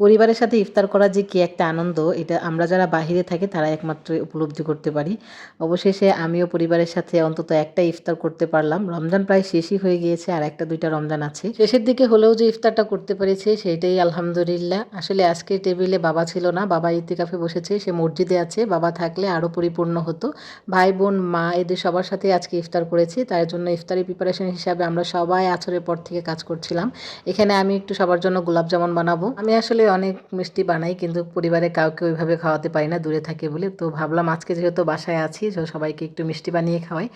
পরিবারের সাথে ইফতার করা যে কি একটা আনন্দ, এটা আমরা যারা বাহিরে থাকি তারা একমাত্র উপলব্ধি করতে পারি। অবশেষে আমিও পরিবারের সাথে অন্তত একটা ইফতার করতে পারলাম। রমজান প্রায় শেষই হয়ে গিয়েছে আর একটা দুইটা রমজান আছে। শেষের দিকে হলেও যে ইফতারটা করতে পেরেছে সেইটাই আলহামদুলিল্লাহ। আসলে আজকে টেবিলে বাবা ছিল না, বাবা ইতিকাফে বসেছে, সে মসজিদে আছে, বাবা থাকলে আরও পরিপূর্ণ হতো। ভাই, বোন, মা এদের সবার সাথে আজকে ইফতার করেছি তার জন্য ইফতারি প্রিপারেশন হিসাবে আমরা সবাই আছরের পর থেকে কাজ করছিলাম। এখানে আমি একটু সবার জন্য গোলাপ জামুন বানাবো। আমি আসলে অনেক মিষ্টি বানাই, কিন্তু পরিবারে কাউকে ওইভাবে খাওয়াতে পারি না, দূরে থাকে বলে। তো ভাবলাম আজকে যেহেতু বাসায় আছি, তো সবাইকে একটু মিষ্টি বানিয়ে খাওয়াই।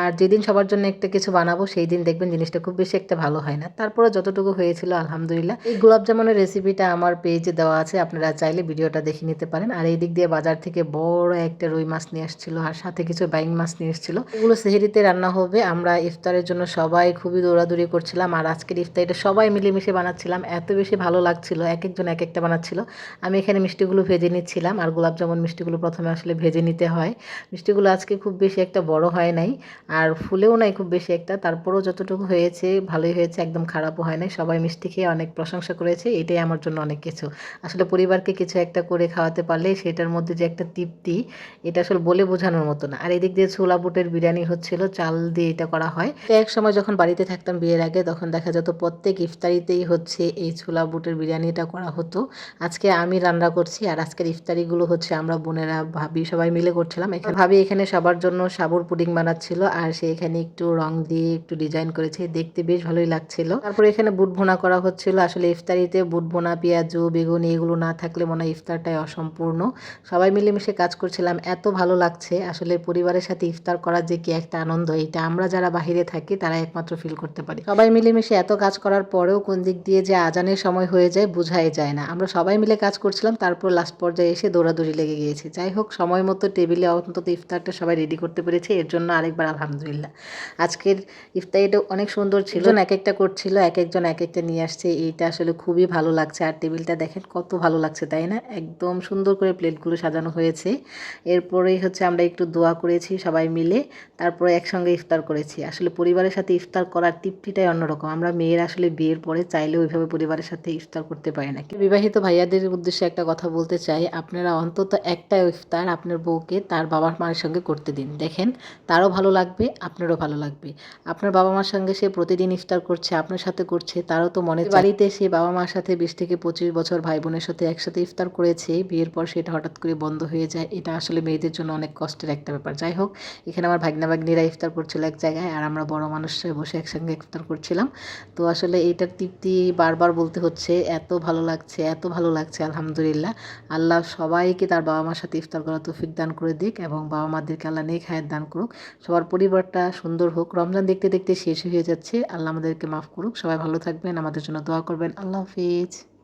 আর যেদিন সবার জন্য একটা কিছু বানাবো, সেই দিন দেখবেন জিনিসটা খুব বেশি একটা ভালো হয় না। তারপরে যতটুকু হয়েছিল, আলহামদুলিল্লাহ। এই গোলাপ জামুনের রেসিপিটা আমার পেজে দেওয়া আছে, আপনারা চাইলে ভিডিওটা দেখে নিতে পারেন। আর এই দিক দিয়ে বাজার থেকে বড় একটা রুই মাছ নিয়ে আসছিল, আর সাথে কিছু বাইং মাছ নিয়ে এসেছিল। এগুলো সেহেরিতে রান্না হবে। আমরা ইফতারের জন্য সবাই খুবই দৌড়াদৌড়ি করছিলাম, আর আজকের ইফতারিটা সবাই মিলেমিশে বানাচ্ছিলাম। এত বেশি ভালো লাগছিল, এক একজন এক একটা বানাচ্ছিল। আমি এখানে মিষ্টিগুলো ভেজে নিচ্ছিলাম আর গোলাপ জামুন মিষ্টিগুলো প্রথমে আসলে ভেজে নিতে হয়। মিষ্টিগুলো আজকে খুব বেশি একটা বড় হয় নাই আর ফুলেও নাই খুব বেশি একটা। তারপরেও যতটুকু হয়েছে, ভালোই হয়েছে, একদম খারাপও হয় নাই। সবাই মিষ্টি খেয়ে অনেক প্রশংসা করেছে, এটাই আমার জন্য অনেক কিছু। আসলে পরিবারকে কিছু একটা করে খাওয়াতে পারলে সেটার মধ্যে যে একটা তৃপ্তি, এটা আসলে বলে বোঝানোর মতো না। আর এদিক দিয়ে ছোলা বুটের বিরিয়ানি হচ্ছিল, চাল দিয়ে এটা করা হয়। এক সময় যখন বাড়িতে থাকতাম বিয়ের আগে, তখন দেখা যেত প্রত্যেক ইফতারিতেই হচ্ছে এই ছোলা বুটের বিরিয়ানিটা করা হতো আজকে আমি রান্না করছি আর আজকের ইফতারিগুলো হচ্ছে আমরা বোনেরা, ভাবি সবাই মিলে করছিলাম। এখানে ভাবি এখানে সবার জন্য সাবুর পুডিং বানাচ্ছিল আর সে এখানে একটু রং দিয়ে একটু ডিজাইন করেছে। দেখতে বেশ ভালোই লাগছিল। তারপরে এখানে বুট ভোনা করা হচ্ছিল। আসলে ইফতারিতে বুট ভোনা, পেঁয়াজু, বেগুনি এগুলো না থাকলে মনে হয় ইফতারটাই অসম্পূর্ণ। সবাই মিলেমিশে কাজ করছিলাম। এত ভালো লাগছে। আসলে পরিবারের সাথে ইফতার করার যে কি একটা আনন্দ, এটা আমরা যারা বাহিরে থাকি তারা একমাত্র ফিল করতে পারি। সবাই মিলেমিশে এত কাজ করার পরেও কোন দিক দিয়ে যে আজানের সময় হয়ে যায় বোঝাই যায় না। আমরা সবাই মিলে কাজ করছিলাম, তারপর লাস্ট পর্যায়ে এসে দৌড়াদৌড়ি লেগে গিয়েছে। যাই হোক, সময় মতো টেবিলে অন্তত ইফতারটা সবাই রেডি করতে পেরেছে, এর জন্য আরেকবার আলহামদুলিল্লাহ। আজকের ইফতারিটা অনেক সুন্দর ছিল। এক একটা করছিল এক একজন এক একটা নিয়ে আসছে। এইটা আসলে খুবই ভালো লাগছে। আর টেবিলটা দেখেন কত ভালো লাগছে, তাই না? একদম সুন্দর করে প্লেটগুলো সাজানো হয়েছে। এরপরেই হচ্ছে আমরা একটু দোয়া করেছি সবাই মিলে, তারপরে একসঙ্গে ইফতার করেছি। আসলে পরিবারের সাথে ইফতার করার তৃপ্তিটাই অন্যরকম। আমরা মেয়েরা আসলে বিয়ের পরে চাইলে ওইভাবে পরিবারের সাথে ইফতার করতে পারি না। বিবাহিত ভাইয়াদের উদ্দেশ্যে একটা কথা বলতে চাই। আপনারা অন্তত একটা ইফতার আপনার বউকে তার বাবা মায়ের সঙ্গে করতে দিন। দেখেন, তারও ভালো লাগবে, আপনারও ভালো লাগবে। আপনার বাবা মার সঙ্গে সে প্রতিদিন ইফতার করছে, আপনার সাথে করছে, তারও তো মনে বাড়িতে সে বাবা মার সাথে বিশ থেকে পঁচিশ বছর ভাই বোনের সাথে একসাথে ইফতার করেছে, বিয়ের পর সেটা হঠাৎ করে বন্ধ হয়ে যায়। এটা আসলে মেয়েদের জন্য অনেক কষ্টের একটা ব্যাপার। যাই হোক, এখানে আমার ভাগনা ভাগ্নিরা ইফতার করছিল এক জায়গায় আর আমরা বড় মানুষরা বসে একসঙ্গে ইফতার করছিলাম। তো আসলে এটার তৃপ্তি বারবার বলতে হচ্ছে, এত ভালো লাগছে এত ভালো লাগছে, আলহামদুলিল্লাহ। আল্লাহ সবাইকে তার বাবা মার সাথে ইফতার করা তৌফিক দান করে দিক এবং বাবা মাদেরকে আল্লাহ নেক হায়াত দান করুক। সবার পরিবারটা সুন্দর হোক। রমজান দেখতে দেখতে শেষ হয়ে যাচ্ছে। আল্লাহ আমাদেরকে মাফ করুক। সবাই ভালো থাকবেন, আমাদের জন্য দোয়া করবেন। আল্লাহ হাফিজ।